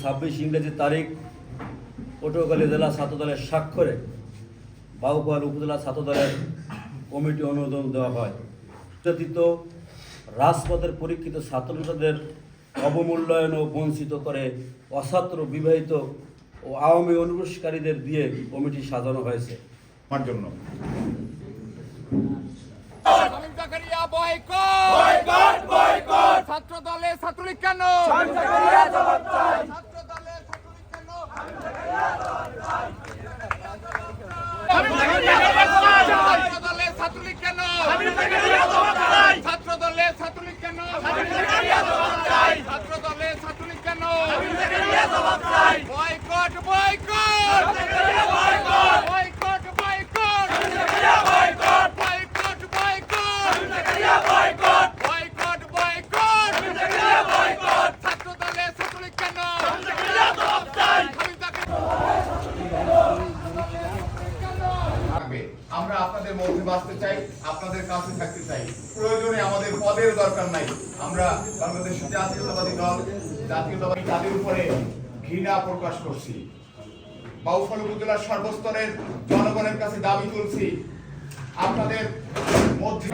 ছাব্বিশ ইংরেজি তারিখ পটুয়াখালী জেলা ছাত্রদলের স্বাক্ষরে বাহুপাল উপজেলা ছাত্রদলের কমিটি অনুমোদন দেওয়া হয়। ব্যতীত রাজপথের পরীক্ষিত ছাত্রছাত্রীদের অবমূল্যায়ন ও বঞ্চিত করে অছাত্র বিবাহিত ও আওয়ামী অনুপ্রবেশকারীদের দিয়ে কমিটি সাজানো হয়েছে। আমার জন্য। Salim Zakaria boycott! Boycott boycott! ছাত্র দলে ছাত্রলীগ কেন? Ah, আপনাদের মধ্যে বাঁচতে চাই আপনাদের কাছে থাকতে চাই। প্রয়োজনে আমাদের পদের দরকার নাই। আমরা বাংলাদেশ জাতীয়তাবাদী দল জাতীয়তাবাদী তাদের উপরে ঘৃণা প্রকাশ করছি। বাউফল উপজেলার সর্বস্তরের জনগণের কাছে দাবি তুলছি। আপনাদের মধ্যে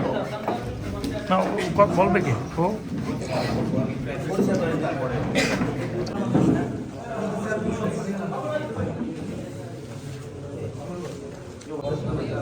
বলবে কি?